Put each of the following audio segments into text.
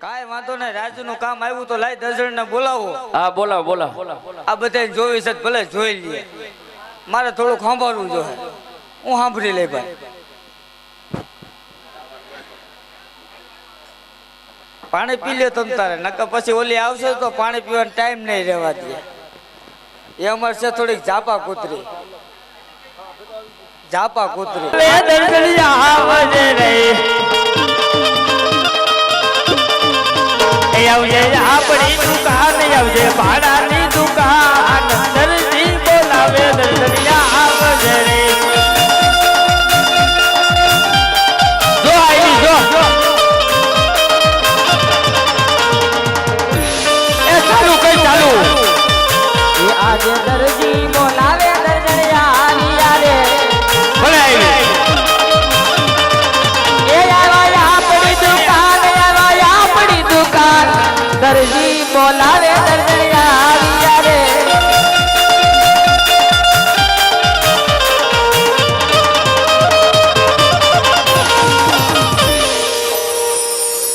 કાંઈ વાંધો નહીં રાજુ નું કામ આવ્યું તો લાઈ દર્શન ને બોલાવો. હા બોલાવો બોલાવો. આ બધા જોવી છે ભલે જોઈ લઈએ મારે થોડુંક સાંભળવું જોઈએ હું. સાંભળી લઈ ભાઈ. પાણી પી લ્યો તમ તારે નકર પછી ઓલી આવશે તો પાણી પીવાનો ટાઈમ નહીં રહેવા દે. એ અમારે છે થોડીક ઝાપા કૂતરી. ઝાપા કૂતરી. આવજે આપણી દુકાન આવજે ભાડાની દુકાન દરજી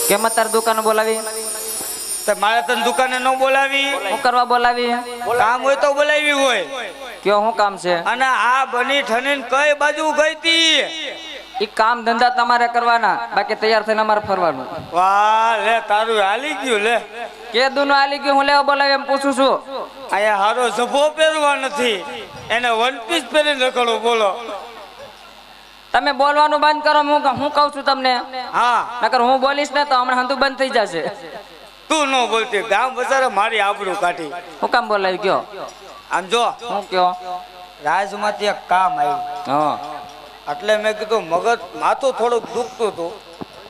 કેમ તાર દુકાન બોલાવી? તો મારે તને દુકાને ન બોલાવી. હું કરવા બોલાવી? કામ હોય તો બોલાવી હોય. કયો શું કામ છે? અને આ બની ઠનીને કઈ બાજુ ગઈ તી? એ કામ ધંધા તમારે કરવાના બાકી તૈયાર થઈને અમારે ફરવાનું. વાહ લે તારું હાલી ગયું લે. કે દુનો હાલી ગયું હું લેવા બોલાવી એમ પૂછું છું. અહીંયા હારો ઝભો પહેરવા નથી. એને વન પીસ પહેરીને રખડો બોલો. તમે બોલવાનું બંધ કરો હું હું કહું છું તમને. હા. નકર હું બોલીશ ને તો હમણાં હંતુ બંધ થઈ જશે. તું ન બોલતી ગામ બજારે મારી આબરૂ કાઢી. હું કામ બોલાવી ગયો? આમ જો. હું કયો? રાજમાંથી એક કામ આવ્યું. હા. એટલે મેં કીધું મગજ માથું થોડુંક દુખતું હતું.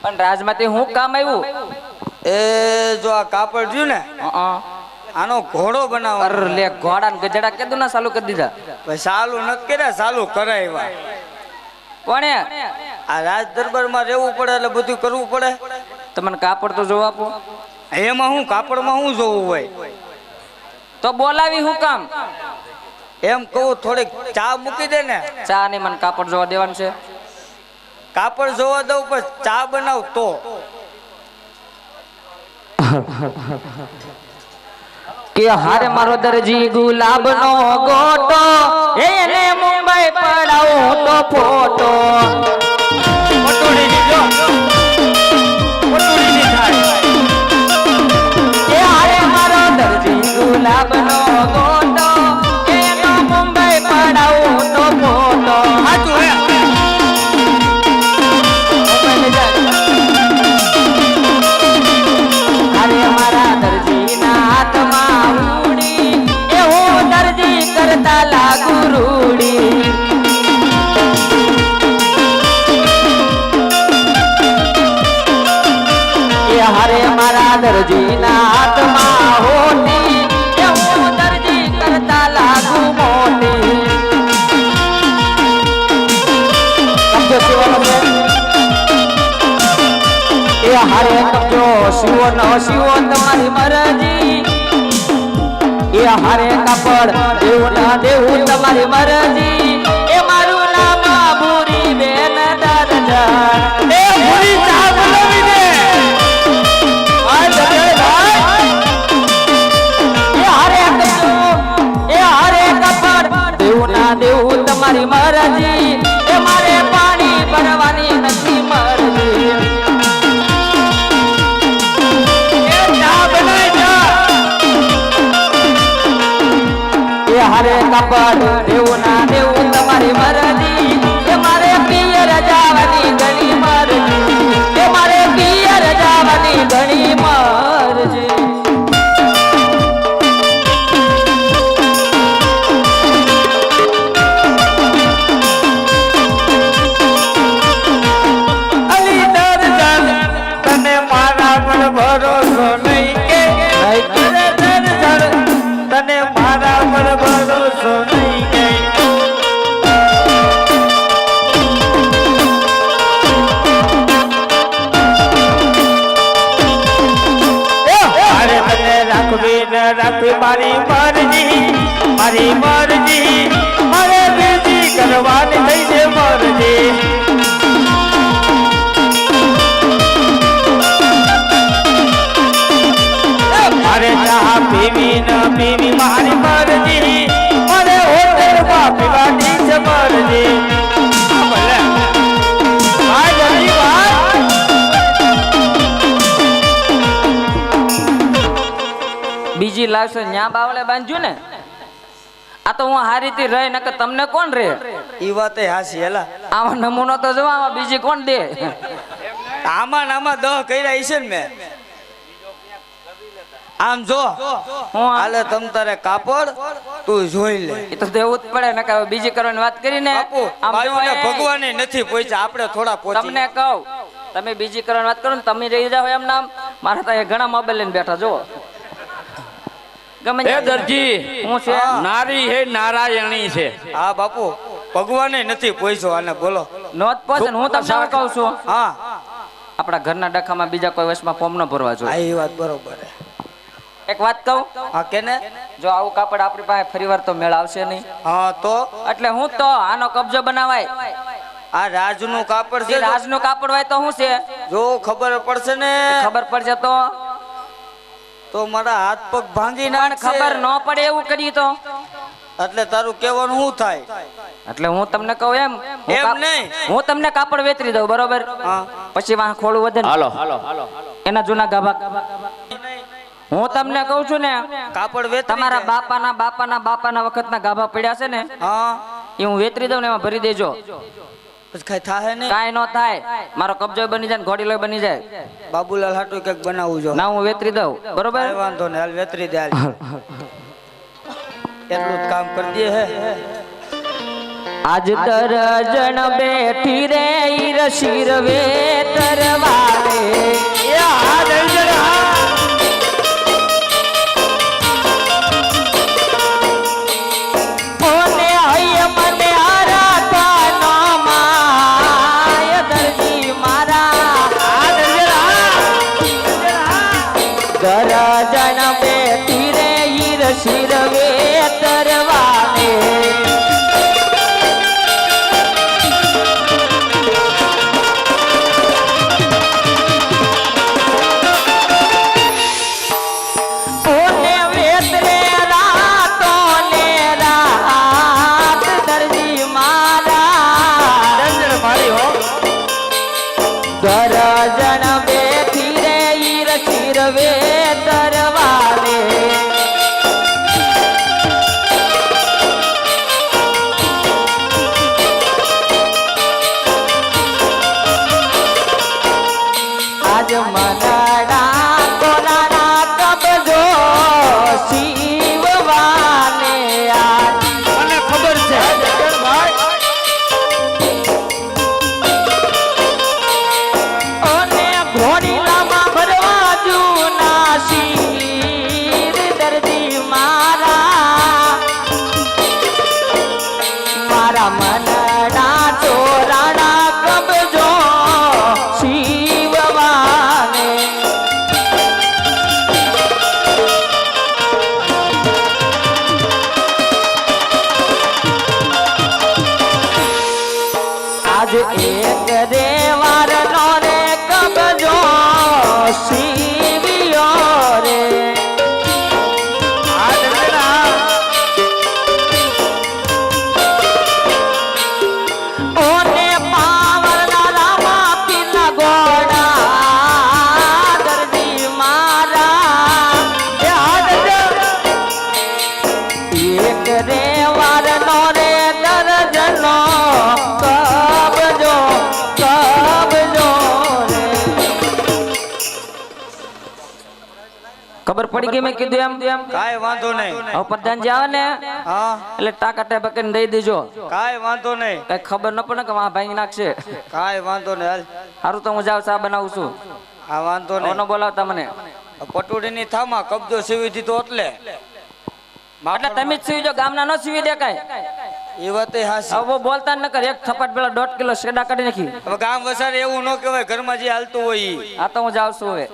પણ રાજમાંથી હું કામ આવ્યું? એ જો આ કાપડ રહ્યું ને હં. આનો ઘોડો બનાવો અરે લે ઘોડા ને ગજડા કેદું ના ચાલુ કરી દીધા. ભાઈ ચાલુ નથી કર્યા ચાલુ કરાવ્યા. કોણે? આ રાજ દરબારમાં રહેવું પડે એટલે બધું કરવું પડે. તમને કાપડ તો જોવા આપો? એમાં હું કાપડમાં શું જોવું હોય? તો બોલાવી હું કામ? એમ કહું થોડીક ચા મૂકી દે ને. ચા ને મને કાપડ જોવા દેવાનું છે. કાપડ જોવા દઉં પણ ચા બનાવ તો. કે હારે મારો દરજી ગુલાબ નો ગોટો એને મુંબઈ પડાવું તો ફોટો. મારા દરજી ના હાથમાં હોની દરજી કરતા લાગુ છે. એ હારે કબજો શિવ નો શિવ તમારી મરજી. એ હારે કાપડ દેવું ના દેવું તમારી મરજી. હારે કાપડ so બીજી લાવશો ન્યા બાવળે બાંધ્યું ને? આ તો હું હારી થી રહી નકર તમને કોણ રે? ઈ વાતે હાસી હેલા. આમાં નમૂનો તો જો આમાં બીજી કોણ દે? આમાં આમાં દહ કર્યા છે ને મેં. આમ જો હું આ- હાલે તમ તારે કાપડ તું જોઈ લે. એ તો દેવું જ પડે હવે બીજી કરવાની વાત કરીને ને આમ જો બાયુને નથી પહોંચ્યા આપણે થોડા તમને કહું તમે બીજી કરવાની વાત કરો ને તમે રહી જાઓ એમ નામ. મારા ત્યાં ઘણા મોબાઈલ લઈને બેઠા જુઓ. એ દરજી હું છે? નારી હે નારાયણી છે. હા બાપુ. ભગવાને નથી પહોંચ્યો આને બોલો. નોત પહોંચે હું તમને કહું છું? હા. આપણા ઘરના ડખામાં બીજા કોઈ વર્ષમાં ફોર્મ ન ભરવા જોઈએ. એ વાત બરોબર. એક વાત કહું? હા કેને? જો આવું કાપડ આપણી પાસે ફરીવાર તો મેળ આવશે નહીં. હા તો? એટલે હું તો આનો કબજો બનાવાય. આ રાજનું કાપડ છે રાજનું કાપડ હોય તો શું છે? જો ખબર પડશે ને. ખબર પડશે તો? તો મારા હાથ પગ ભાંગી ના ખબર ન પડે એવું કરી તો. એટલે તારું કહેવાનું શું થાય? એટલે હું તમને કહું એમ હું એમ નહીં. હું તમને કાપડ વેતરી દઉં બરોબર? પછી વાહ ખોળું વધે હાલો હાલો. હાલો. એના જૂના ગાભા. હું તમને કહું છું ને કાપડ વેતરી તમારા બાપાના બાપાના બાપાના વખતના ગાભા પડ્યા છે ને એ હું વેતરી દઉં ને એમાં ભરી દેજો. પછી કઈ થાય નહીં. કાંઈ ન થાય. મારો કબજો બની જાય ને ઘોડીલો બની જાય. બાબુલાલ હાટુ કંઈક બનાવવું જો. ના હું વેતરી દઉં. બરોબર? વાંધો નહીં હાલ વેતરી દે હાલ. એટલું જ કામ કરી દે હે. આજ દરજણ બેઠી રે ઈર શિરવે તરવારે એ ઈર દરવારે. આજ મનડા ખબર પડી ગઈ મેં કીધું એમ. એમ. કાંઈ વાંધો નહીં. હવે પ્રધાનજી આવે ને હા. એટલે ટાકા ટેપા કરીને દઈ દેજો. કાઈ વાંધો નહીં. કઈ ખબર ન પડે કે વાહ ભાંગી નાખશે. કાઈ વાંધો નહીં હાલ. સારું તો હું જાવ ચા બનાવું છું. હા વાંધો નહીં. ન બોલાવતા મને પટોડીની થામાં કબજો સીવી દીધો એટલે. એટલે તમે જ સીવી જો ગામના ન સીવી દે કાઈ એ વાતે હાસી હવે બોલતા ન કર. એક થપાટ પેલા દોઢ કિલો શેડા કાઢી નાખી. હવે ગામ વસારે એવું ન કહેવાય ઘરમાં જે હાલતું હોય ઈ. આ તો હું જાઉં છું હવે.